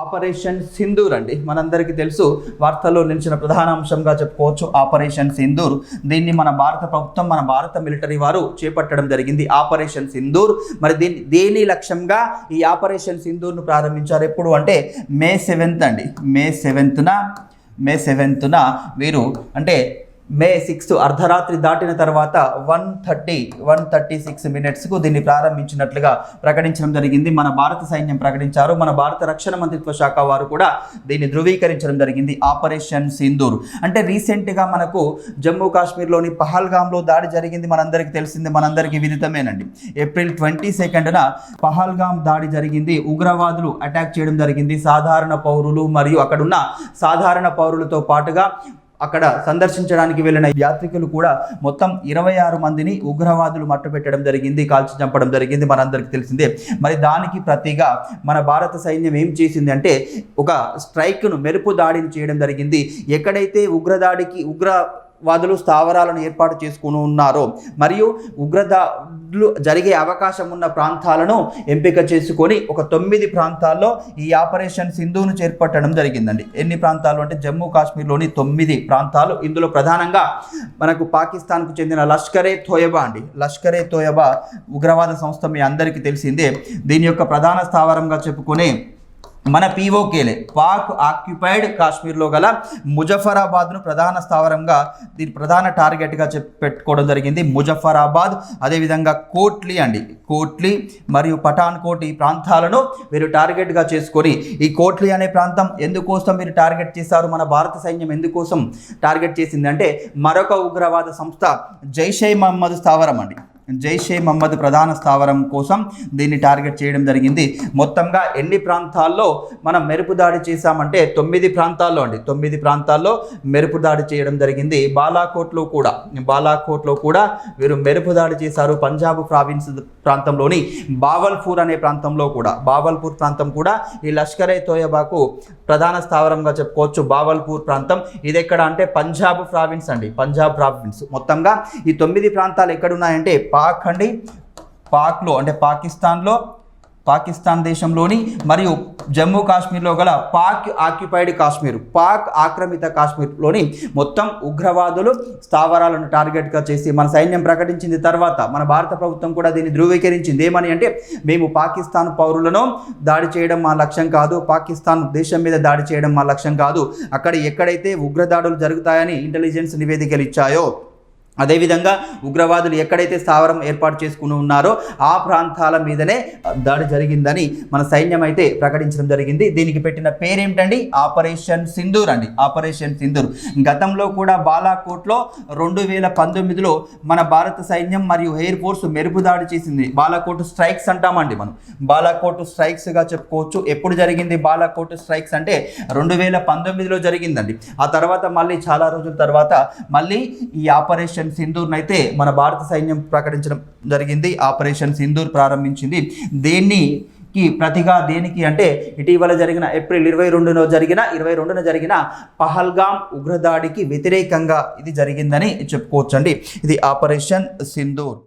Operation Sindoor అండి. మనందరికీ తెలుసు వార్తల్లో నిలిచిన ప్రధాన అంశంగా చెప్పుకోవచ్చు ఆపరేషన్ సింధూర్. దీన్ని మన భారత ప్రభుత్వం మన భారత మిలిటరీ వారు చేపట్టడం జరిగింది ఆపరేషన్ సింధూర్. మరి దీన్ని దేని లక్ష్యంగా ఈ ఆపరేషన్ సింధూర్ను ప్రారంభించారు ఎప్పుడు అంటే మే సెవెంత్ అండి. మే సెవెంత్న మే సెవెంత్న వీరు అంటే మే సిక్స్త్ అర్ధరాత్రి దాటిన తర్వాత one thirty one thirty six మినిట్స్కు దీన్ని ప్రారంభించినట్లుగా ప్రకటించడం జరిగింది. మన భారత సైన్యం ప్రకటించారు. మన భారత రక్షణ మంత్రిత్వ శాఖ వారు కూడా దీన్ని ధృవీకరించడం జరిగింది. ఆపరేషన్ సింధూర్. అంటే రీసెంట్గా మనకు జమ్మూ కాశ్మీర్లోని పహల్గామ్లో దాడి జరిగింది. మనందరికీ తెలిసింది. మనందరికీ విదితమేనండి. ఏప్రిల్ ట్వంటీ సెకండ్న పహల్గామ్ దాడి జరిగింది. ఉగ్రవాదులు అటాక్ చేయడం జరిగింది. సాధారణ పౌరులు మరియు అక్కడున్న సాధారణ పౌరులతో పాటుగా అక్కడ సందర్శించడానికి వెళ్ళిన యాత్రికులు కూడా మొత్తం ఇరవై ఆరు మందిని ఉగ్రవాదులు మట్టుపెట్టడం జరిగింది కాల్చి చంపడం జరిగింది. మనందరికీ తెలిసిందే. మరి దానికి ప్రతిగా మన భారత సైన్యం ఏం చేసింది అంటే ఒక స్ట్రైక్ను మెరుపు దాడిని చేయడం జరిగింది. ఎక్కడైతే ఉగ్రదాడికి ఉగ్ర వాదులు స్థావరాలను ఏర్పాటు చేసుకుని ఉన్నారో మరియు ఉగ్రదా జరిగే అవకాశం ఉన్న ప్రాంతాలను ఎంపిక చేసుకొని ఒక తొమ్మిది ప్రాంతాల్లో ఈ ఆపరేషన్ సింధును చేపట్టడం జరిగిందండి. ఎన్ని ప్రాంతాలు అంటే జమ్మూ కాశ్మీర్లోని తొమ్మిది ప్రాంతాలు. ఇందులో ప్రధానంగా మనకు పాకిస్తాన్కు చెందిన లష్కరే తోయబా అండి. లష్కరే తోయబా ఉగ్రవాద సంస్థ మీ అందరికీ తెలిసిందే. దీని యొక్క ప్రధాన స్థావరంగా చెప్పుకునే మన పీఓకేలే పాక్ ఆక్యుపైడ్ కాశ్మీర్లో గల ముజఫరాబాద్ను ప్రధాన స్థావరంగా దీని ప్రధాన టార్గెట్గా పెట్టుకోవడం జరిగింది ముజఫరాబాద్. అదేవిధంగా కోట్లీ అండి కోట్లీ మరియు పఠాన్కోట్ ఈ ప్రాంతాలను వీరు టార్గెట్గా చేసుకొని ఈ కోట్లీ అనే ప్రాంతం ఎందుకోసం మీరు టార్గెట్ చేశారు? మన భారత సైన్యం ఎందుకోసం టార్గెట్ చేసిందంటే మరొక ఉగ్రవాద సంస్థ జైషే మహమ్మద్ స్థావరం అండి. జైషే మహమ్మద్ ప్రధాన స్థావరం కోసం దీన్ని టార్గెట్ చేయడం జరిగింది. మొత్తంగా ఎన్ని ప్రాంతాల్లో మనం మెరుపు దాడి చేశామంటే తొమ్మిది ప్రాంతాల్లో అండి. తొమ్మిది ప్రాంతాల్లో మెరుపు దాడి చేయడం జరిగింది. బాలాకోట్లో కూడా బాలాకోట్లో కూడా వీరు మెరుపు దాడి చేశారు. పంజాబ్ ప్రావిన్స్ ప్రాంతంలోని బావల్పూర్ అనే ప్రాంతంలో కూడా బావల్పూర్ ప్రాంతం కూడా ఈ లష్కరే తోయబాకు ప్రధాన స్థావరంగా చెప్పుకోవచ్చు. బావల్పూర్ ప్రాంతం ఇది ఎక్కడ అంటే పంజాబ్ ప్రావిన్స్ అండి. పంజాబ్ ప్రావిన్స్. మొత్తంగా ఈ తొమ్మిది ప్రాంతాలు ఎక్కడున్నాయంటే పాక్ అండి. పాక్లో అంటే పాకిస్తాన్లో పాకిస్తాన్ దేశంలోని మరియు జమ్మూ కాశ్మీర్లో గల పాక్ ఆక్యుపైడ్ కాశ్మీర్ పాక్ ఆక్రమిత కాశ్మీర్లోని మొత్తం ఉగ్రవాదులు స్థావరాలను టార్గెట్గా చేసి మన సైన్యం ప్రకటించింది తర్వాత మన భారత ప్రభుత్వం కూడా దీన్ని ధృవీకరించింది. ఏమని అంటే మేము పాకిస్తాన్ పౌరులను దాడి చేయడం మా లక్ష్యం కాదు పాకిస్తాన్ దేశం మీద దాడి చేయడం మా లక్ష్యం కాదు. అక్కడ ఎక్కడైతే ఉగ్రదాడులు జరుగుతాయని ఇంటెలిజెన్స్ నివేదికలు ఇచ్చాయో అదేవిధంగా ఉగ్రవాదులు ఎక్కడైతే స్థావరం ఏర్పాటు చేసుకుని ఉన్నారో ఆ ప్రాంతాల మీదనే దాడి జరిగిందని మన సైన్యం అయితే ప్రకటించడం జరిగింది. దీనికి పెట్టిన పేరేమిటండి? ఆపరేషన్ సింధూర్ అండి. ఆపరేషన్ సింధూర్. గతంలో కూడా బాలాకోట్లో రెండు వేల పంతొమ్మిదిలో మన భారత సైన్యం మరియు ఎయిర్ ఫోర్స్ మెరుపు దాడి చేసింది. బాలాకోట్ స్ట్రైక్స్ అంటామండి మనం. బాలాకోట్ స్ట్రైక్స్గా చెప్పుకోవచ్చు. ఎప్పుడు జరిగింది బాలాకోట్ స్ట్రైక్స్ అంటే రెండు వేల పంతొమ్మిదిలో జరిగిందండి. ఆ తర్వాత మళ్ళీ చాలా రోజుల తర్వాత మళ్ళీ ఈ ఆపరేషన్ సింధూర్ని అయితే మన భారత సైన్యం ప్రకటించడం జరిగింది. ఆపరేషన్ సింధూర్ ప్రారంభించింది. దేన్ని కి ప్రతిగా దేనికి అంటే ఇటీవల జరిగిన ఏప్రిల్ ఇరవై రెండున జరిగిన ఇరవై రెండున జరిగిన పహల్గామ్ ఉగ్రదాడికి వ్యతిరేకంగా ఇది జరిగిందని చెప్పుకోవచ్చండి. ఇది ఆపరేషన్ సింధూర్.